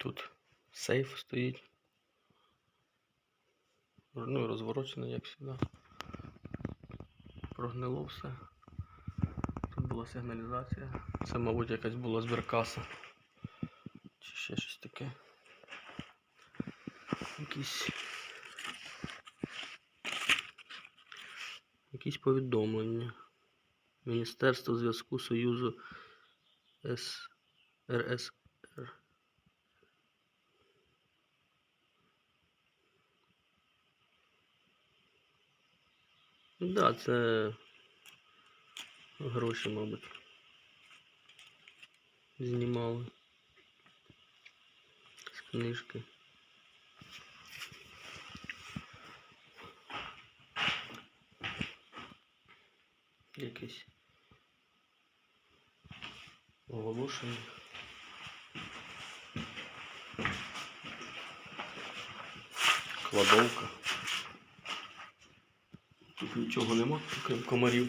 Тут сейф стоїть. Ну, розворочено, як завжди. Прогнило все. Тут була сигналізація. Це, мабуть, якась була збіркаса. Чи ще щось таке. Якісь. Якісь повідомлення. Міністерство зв'язку Союзу С... РСР. Да, це гроші, мабуть. Знімали. З книжки. Якесь оголошення. Кладовка. Тут нічого нема, крім комарів.